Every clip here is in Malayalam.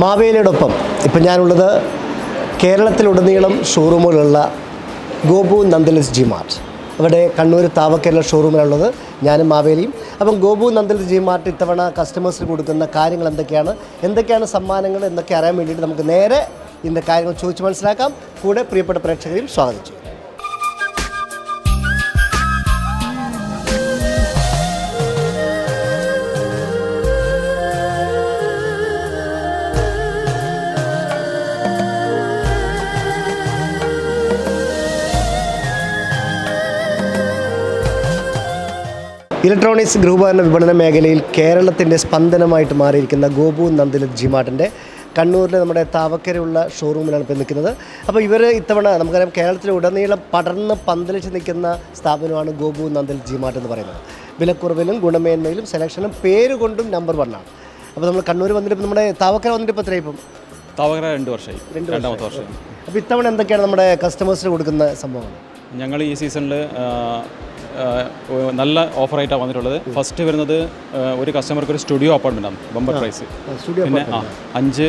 മാവേലിയോടൊപ്പം ഇപ്പം ഞാനുള്ളത് കേരളത്തിലുടനീളം ഷോറൂമുകളുള്ള ഗോപു നന്ദലിസ് ജി മാർട്ട് ഇവിടെ കണ്ണൂർ താവക്കേരള ഷോറൂമിലുള്ളത് ഞാനും മാവേലിയും. അപ്പം ഗോപു നന്ദലിസ് ജി മാർട്ട് ഇത്തവണ കസ്റ്റമേഴ്സിന് കൊടുക്കുന്ന കാര്യങ്ങൾ എന്തൊക്കെയാണ്? എന്തൊക്കെയാണ് സമ്മാനങ്ങൾ? എന്നൊക്കെ അറിയാൻ വേണ്ടിയിട്ട് നമുക്ക് നേരെ ഇതിന്റെ കാര്യങ്ങൾ ചോദിച്ച് മനസ്സിലാക്കാം. കൂടെ പ്രിയപ്പെട്ട പ്രേക്ഷകരെയും സ്വാഗതം ഇലക്ട്രോണിക്സ് ഗൃഹോപകരണ വിപണന മേഖലയിൽ കേരളത്തിന്റെ സ്പന്ദനമായിട്ട് മാറിയിരിക്കുന്ന ഗോപു നന്ദിലത് ജിമാട്ടിന്റെ കണ്ണൂരിലെ നമ്മുടെ താവക്കരയുള്ള ഷോറൂമിലാണ് ഇപ്പോൾ നിൽക്കുന്നത്. അപ്പോൾ ഇവർ ഇത്തവണ നമുക്കറിയാം കേരളത്തിലുടനീളം പടർന്ന് പന്തലിച്ച് നിൽക്കുന്ന സ്ഥാപനമാണ് ഗോപു നന്ദിൽ ജിമാട്ട് എന്ന് പറയുന്നത്. വിലക്കുറവിലും ഗുണമേന്മയിലും സെലക്ഷനും പേര് കൊണ്ടും നമ്പർ വണ്ണാണ് അപ്പോൾ നമ്മൾ കണ്ണൂർ വന്നിട്ട് നമ്മുടെ താവക്കര വന്നിട്ട് ഇപ്പോൾ ഇപ്പം? താവക്കര രണ്ട് വർഷമായി. രണ്ടാമത്തെ വർഷം. അപ്പോൾ ഇത്തവണ എന്തൊക്കെയാണ് നമ്മുടെ കസ്റ്റമേഴ്സിന് കൊടുക്കുന്ന സംഭവം ഞങ്ങൾ ഈ സീസണിൽ നല്ല ഓഫറായിട്ടാണ് വന്നിട്ടുള്ളത്. ഫസ്റ്റ് വരുന്നത് ഒരു കസ്റ്റമർക്ക് ഒരു സ്റ്റുഡിയോ അപ്പാർട്ട്മെന്റ് ആണ് ബമ്പർ പ്രൈസ് പിന്നെ ആ അഞ്ച്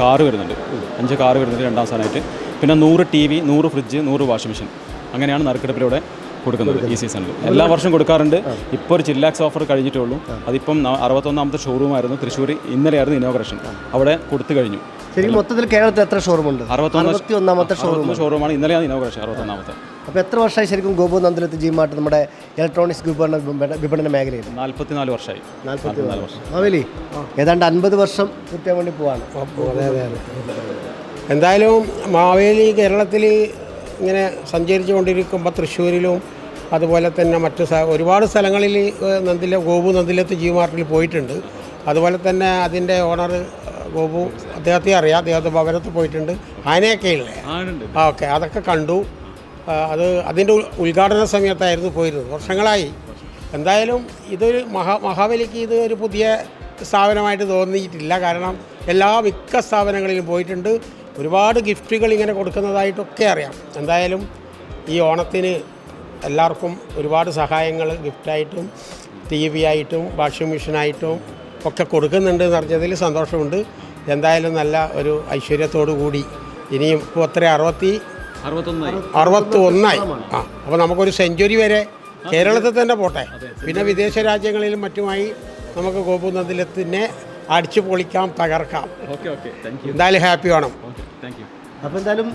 കാറ് വരുന്നുണ്ട്. അഞ്ച് കാറ് വരുന്നുണ്ട് രണ്ടാം സ്ഥാനമായിട്ട്. പിന്നെ നൂറ് ടി വി നൂറ് ഫ്രിഡ്ജ് നൂറ് വാഷിംഗ് മെഷീൻ അങ്ങനെയാണ് നറുക്കെടുപ്പിലൂടെ കൊടുക്കുന്നത് ഈ സീസണിൽ എല്ലാ വർഷവും കൊടുക്കാറുണ്ട്. ഇപ്പോൾ ഒരു ചില്ലാക്സ് ഓഫർ കഴിഞ്ഞിട്ടേ ഉള്ളൂ അതിപ്പം അറുപത്തൊന്നാമത്തെ അറുപത്തൊന്നാമത്തെ ഷോറൂമായിരുന്നു തൃശ്ശൂർ. ഇന്നലെയായിരുന്നു ഇനോഗ്രേഷൻ അവിടെ കൊടുത്തു കഴിഞ്ഞു. ശരി മൊത്തത്തിൽ കേരളത്തിൽ എത്ര ഷോറൂമുണ്ട് ഉണ്ട്? അറുപത്തി ഒന്നാമത്തെ ഷോറൂം ഷോറൂമാണ് ഇന്നലെയാണ് ഇനോഗ്രേഷൻ അറുപത്തൊന്നാമത്തെ. അപ്പോൾ എത്ര വർഷമായി ശരിക്കും ഗോപു നന്ദനത്ത് ജീമാട്ട് നമ്മുടെ ഇലക്ട്രോണിക്സ് വിപണന വിപണന- മേഖലയിൽ? നാൽപ്പത്തിനാല് വർഷമായി. നാൽപ്പത്തി മാവേലി ഏതാണ്ട് അൻപത് വർഷം കൃത്യം വേണ്ടി പോവാണ്. അതെ അതെ അതെ. എന്തായാലും മാവേലി കേരളത്തിൽ ഇങ്ങനെ സഞ്ചരിച്ചു കൊണ്ടിരിക്കുമ്പോൾ തൃശ്ശൂരിലും അതുപോലെ തന്നെ മറ്റു ഒരുപാട് സ്ഥലങ്ങളിൽ നന്ദില ഗോപു നന്ദിലത്ത് ജി മാർട്ടിൽ പോയിട്ടുണ്ട്. അതുപോലെ തന്നെ അതിന്റെ ഓണർ ഗോപു അദ്ദേഹത്തെ അറിയാം. അദ്ദേഹത്തെ ഭവനത്ത് പോയിട്ടുണ്ട്. ആനയൊക്കെ ഇല്ലേ ആ ഓക്കെ. അതൊക്കെ കണ്ടു. അത് അതിന്റെ ഉദ്ഘാടന സമയത്തായിരുന്നു പോയിരുന്നത്. വർഷങ്ങളായി. എന്തായാലും ഇതൊരു മഹാ മഹാബലിക്ക് ഇത് ഒരു പുതിയ സ്ഥാപനമായിട്ട് തോന്നിയിട്ടില്ല. കാരണം എല്ലാ മിക്ക സ്ഥാപനങ്ങളിലും പോയിട്ടുണ്ട്. ഒരുപാട് ഗിഫ്റ്റുകൾ ഇങ്ങനെ കൊടുക്കുന്നതായിട്ടൊക്കെ അറിയാം. എന്തായാലും ഈ ഓണത്തിന് എല്ലാവർക്കും ഒരുപാട് സഹായങ്ങൾ ഗിഫ്റ്റായിട്ടും ടി വി ആയിട്ടും വാഷിംഗ് മെഷീനായിട്ടും ഒക്കെ കൊടുക്കുന്നുണ്ട് എന്ന് അറിഞ്ഞതിൽ സന്തോഷമുണ്ട്. എന്തായാലും നല്ല ഒരു ഐശ്വര്യത്തോടു കൂടി ഇനിയും ഇപ്പോൾ അത്ര അറുപത്തി അറുപത്തി ഒന്നായി ആ അപ്പോൾ നമുക്കൊരു സെഞ്ചുറി വരെ കേരളത്തിൽ തന്നെ പോട്ടെ. പിന്നെ വിദേശ രാജ്യങ്ങളിലും മറ്റുമായി നമുക്ക് ഗോപു തന്നെ അടിച്ചു പൊളിക്കാം തകർക്കാം. Okay okay. താങ്ക് യു എന്തായാലും ഹാപ്പി വേണം. ഓക്കെ താങ്ക് യു അപ്പോൾ എന്തായാലും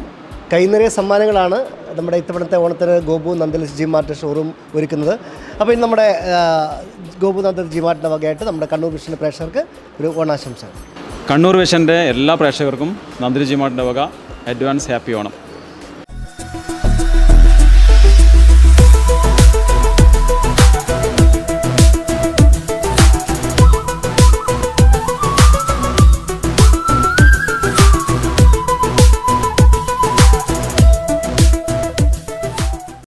നിറയെ സമ്മാനങ്ങളാണ് നമ്മുടെ ഇത്തവണത്തെ ഓണത്തിന് Gopu Nandilath G Mart showroom ഒരുക്കുന്നത്. അപ്പോൾ ഇന്ന് നമ്മുടെ ഗോപു നന്ദൽ ജി മാർട്ടിന്റെ വകയായിട്ട് നമ്മുടെ കണ്ണൂർ വിഷന്റെ പ്രേക്ഷകർക്ക് ഒരു ഓണാശംസ കണ്ണൂർ വിഷന്റെ എല്ലാ പ്രേക്ഷകർക്കും നന്ദലി ജി മാർട്ടിന്റെ വക അഡ്വാൻസ് ഹാപ്പി ഓണം.